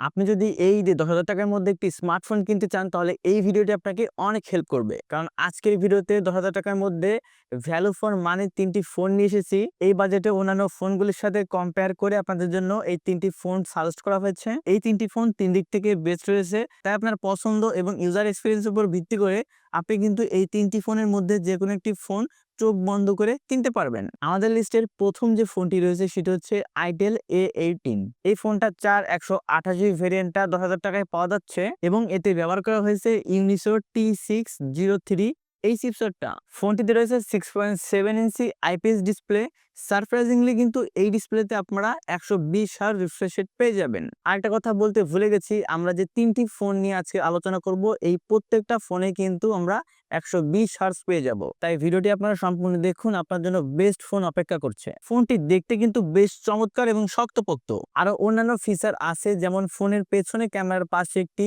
আপনি যদি এই ঈদে দশ হাজার টাকার মধ্যে একটি স্মার্টফোন কিনতে চান, তাহলে এই ভিডিওটি আপনাকে অনেক হেল্প করবে। কারণ আজকের ভিডিওতে দশ হাজার টাকার মধ্যে ভ্যালু ফর মানি তিনটি ফোন নিয়ে এসেছি। এই বাজেটে অন্যান্য ফোনগুলির সাথে কম্পেয়ার করে আপনাদের জন্য এই তিনটি ফোন সাজেস্ট করা হয়েছে। এই তিনটি ফোন তিন দিক থেকে বেস্ট রয়েছে। তাই আপনার পছন্দ এবং ইউজার এক্সপিরিয়েন্সের উপর ভিত্তি করে আপনি কিন্তু এই তিনটি ফোনের মধ্যে যে কোনো একটি ফোন চোখ বন্ধ করে কিনতে পারবেন। আমাদের লিস্টের প্রথম যে ফোনটি রয়েছে সেটা হচ্ছে আইটেল এ এইটিন এই ফোনটা চার একশো আঠাশি ভেরিয়েন্টটা দশ হাজার টাকায় পাওয়া যাচ্ছে এবং এতে ব্যবহার করা হয়েছে Unisoc T six zero three এই চিপসেটটা, ফোনটিতে রয়েছে six point seven inch IPS display surprisingly কিন্তু এই ডিসপ্লেতে আপনারা একশো বিশ হার রিফ্রেশ রেট পেয়ে যাবেন। আরেকটা কথা বলতে ভুলে গেছি, আমরা যে তিনটি ফোন নিয়ে আজকে আলোচনা করব, এই প্রত্যেকটা ফোনে কিন্তু আমরা একশো বিশ পেয়ে যাব। তাই ভিডিওটি আপনারা সম্পূর্ণ দেখুন, আপনার জন্য বেস্ট ফোন অপেক্ষা করছে। ফোনটি দেখতে কিন্তু বেশ চমৎকার এবং শক্তপোক্ত। আরও অন্যান্য ফিচার আছে, যেমন ফোনের পেছনে ক্যামেরার পাশে একটি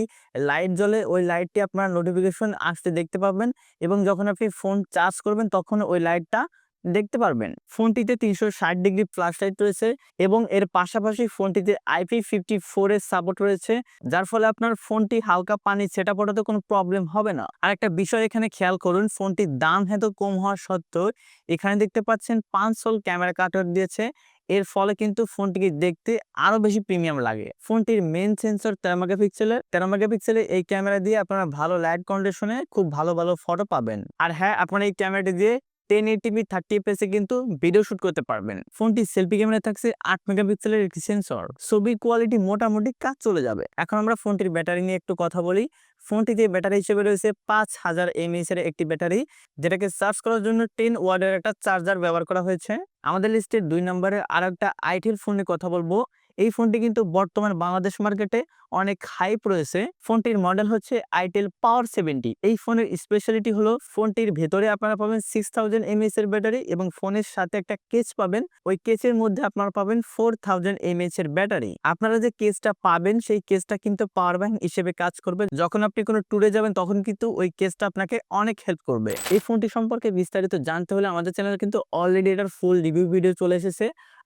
লাইট জ্বলে, ওই লাইটটি আপনার নোটিফিকেশন আসতে দেখতে পাবেন এবং যখন আপনি ফোন চার্জ করবেন, তখন ওই লাইটটা দেখতে পারবেন। ফোনটিতে তিনশো ষাট ডিগ্রি ফ্ল্যাশ লাইট রয়েছে এবং এর পাশাপাশি ফোনটিতে আইপি ফিফটি এর সাপোর্ট রয়েছে, যার ফলে আপনার ফোনটি হালকা পানি সেটা পড়াতে কোনো প্রবলেম হবে না। আর একটা বিষয় এখানে খেয়াল করুন, ফোনটির দাম এত কম হওয়া সত্ত্বেও এখানে দেখতে পাচ্ছেন পাঁচ সোল ক্যামেরা কাটার দিয়েছে, এর ফলে কিন্তু ফোনটিকে দেখতে আরও বেশি প্রিমিয়াম লাগে। ফোনটির মেন সেন্সর তেরো মেগাপিক্সেলের তেরো মেগাপিক্সেলের এই ক্যামেরা দিয়ে আপনারা ভালো লাইট কন্ডিশনে খুব ভালো ভালো ফটো পাবেন। আর হ্যাঁ আপনারা এই ক্যামেরাটি দিয়ে টেন এইটিপি থার্টি এফএসে কিন্তু ভিডিও শুট করতে পারবেন। ফোনটি সেলফি ক্যামেরা থাকছে, আট মেগাপিক্সেলের একটি সেন্সর ছবির কোয়ালিটি মোটামুটি কাজ চলে যাবে। এখন আমরা ফোনটির ব্যাটারি নিয়ে একটু কথা বলি। ফোনটিতে ব্যাটারি হিসেবে রয়েছে পাঁচ হাজার এমএএস এর একটি ব্যাটারি, যেটাকে চার্জ করার জন্য টেন ওয়ার্ডের একটা চার্জার ব্যবহার করা হয়েছে। আমাদের লিস্টের দুই নম্বরে আর একটা আইটেল ফোনের কথা বলব। এই ফোনটি কিন্তু বর্তমান বাংলাদেশ মার্কেটে অনেক হাইপ রয়েছে। ফোনটির মডেল হচ্ছে আইটেল পাওয়ার সেভেন্টি এই ফোনের স্পেশালিটি হলো ফোনটির ভেতরে আপনারা পাবেন সিক্স থাউজেন্ড এমএএস এর ব্যাটারি এবং ফোনের সাথে একটা কেস পাবেন। ওই কেসের মধ্যে আপনারা পাবেন ফোর থাউজেন্ড এমএএস এর ব্যাটারি আপনারা যে কেসটা পাবেন, সেই কেসটা কিন্তু পাওয়ার ব্যাংক হিসেবে কাজ করবে। যখন আপনি কোনো ট্যুরে যাবেন, তখন কিন্তু ওই কেসটা আপনাকে অনেক হেল্প করবে। এই ফোনটি সম্পর্কে বিস্তারিত জানতে হলে আমাদের চ্যানেল কিন্তু অলরেডি এটার ফুল রিভিউ ভিডিও চলে এসেছে।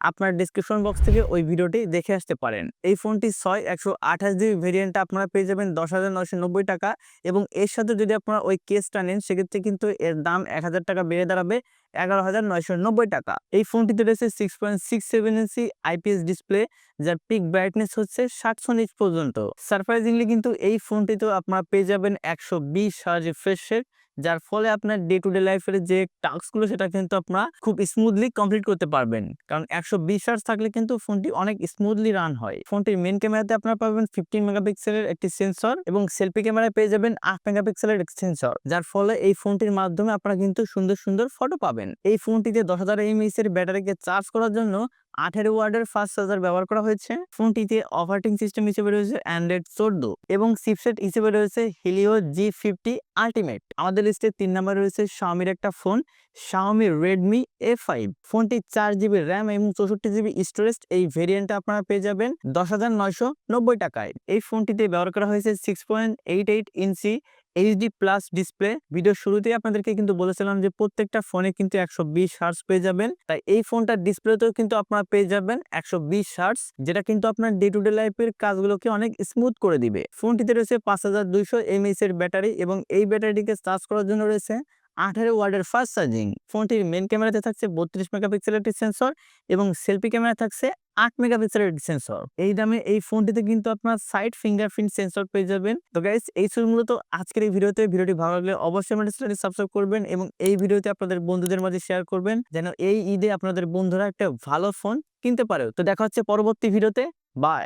আপনার ডিসক্রিপশন বক্স থেকে ওই ভিডিওটি দেখে আসতে পারেন। এই ফোনটি ছয় একশো আঠাশ জিবি ভেরিয়েন্টটা আপনারা পেয়ে যাবেন দশ হাজার নশো নব্বই টাকা এবং এর সাথে যদি আপনারা ওই কেসটা নেন, সেক্ষেত্রে কিন্তু এর দাম এক হাজার টাকা বেড়ে দাঁড়াবে। এগারো হাজার নয়শো নব্বই টাকা। এই ফোনটিতে রয়েছে six point six seven inch IPS display যার পিক ব্রাইটনেস হচ্ছে সাতশো নিচ পর্যন্ত। সারপ্রাইজিংলি কিন্তু এই ফোনটিতেও আপনারা পেয়ে যাবেন একশো বিশ হাজার রিফ্রেশের যার ফলে আপনার ডে টু ডে লাইফের যে টাস্কগুলো সেটা কিন্তু আপনারা খুব স্মুথলি কমপ্লিট করতে পারবেন। কারণ একশো বিশ হার্স থাকলে কিন্তু ফোনটি অনেক স্মুথলি রান হয়। ফোনটির মেন ক্যামেরাতে আপনারা পাবেন ফিফটিন মেগাপিক্সেলের একটি সেন্সর এবং সেলফি ক্যামেরায় পেয়ে যাবেন আট মেগাপিক্সেলের একটি সেন্সর যার ফলে এই ফোনটির মাধ্যমে আপনারা কিন্তু সুন্দর সুন্দর ফটো পাবেন। এই ফোনটিতে দশ হাজার এমএইচ এর ব্যাটারিকে চার্জ করার জন্য আঠেরো ওয়ার্ডের ফাস্ট চার্জার ব্যবহার করা হয়েছে। ফোনটিতে অপারেটিং সিস্টেম হিসেবে রয়েছে অ্যান্ড্রয়েড চোদ্দ এবং চিপসেট হিসেবে রয়েছে হিলিও জি ফিফটি আল্টিমেট। আমাদের লিস্টে তিন নম্বর রয়েছে শাওমির একটা phone, Xiaomi Redmi A five. ফোনটি চার জিবি র্যাম এবং চৌষট্টি জিবি স্টোরেজ। এই ভেরিয়েন্টটা আপনারা পেয়ে যাবেন দশ হাজার নয়শো নব্বই টাকায়। এই ফোনটিতে ব্যবহার করা হয়েছে six point eight eight inch HD plus display video শুরুতেই আপনাদেরকে কিন্তু বলেছিলাম যে প্রত্যেকটা ফোনে কিন্তু একশো বিশ হার্স পেয়ে যাবেন। তাই এই ফোনটার ডিসপ্লেতেও কিন্তু আপনারা পেয়ে যাবেন একশো বিশ হার্স যেটা কিন্তু আপনার ডে টু ডে লাইফের কাজগুলোকে অনেক স্মুথ করে দিবে। ফোনটিতে রয়েছে পাঁচ হাজার দুইশো এমএইচ এর ব্যাটারি এবং এই ব্যাটারিটিকে চার্জ করার জন্য রয়েছে আঠারো ওয়ার্ডের ফাস্ট চার্জিং ফোনটির মেন ক্যামেরাতে থাকছে বত্রিশ মেগাপিক্সেলের একটি সেন্সর এবং সেলফি ক্যামেরা থাকছে আট মেগাপিক্সেলের সেন্সর এই দামে এই ফোনটিতে কিন্তু আপনার সাইড ফিঙ্গারপ্রিন্ট সেন্সর পেয়ে যাবেন। তো গাইস এই ছিল মূলত আজকের এই ভিডিওতে। ভিডিওটি ভালো লাগলে অবশ্যই আমাদের চ্যানেলটি সাবস্ক্রাইব করবেন এবং এই ভিডিওতে আপনাদের বন্ধুদের মাঝে শেয়ার করবেন যেন এই ঈদে আপনাদের বন্ধুরা একটা ভালো ফোন কিনতে পারে। তো দেখা হচ্ছে পরবর্তী ভিডিওতে। বাই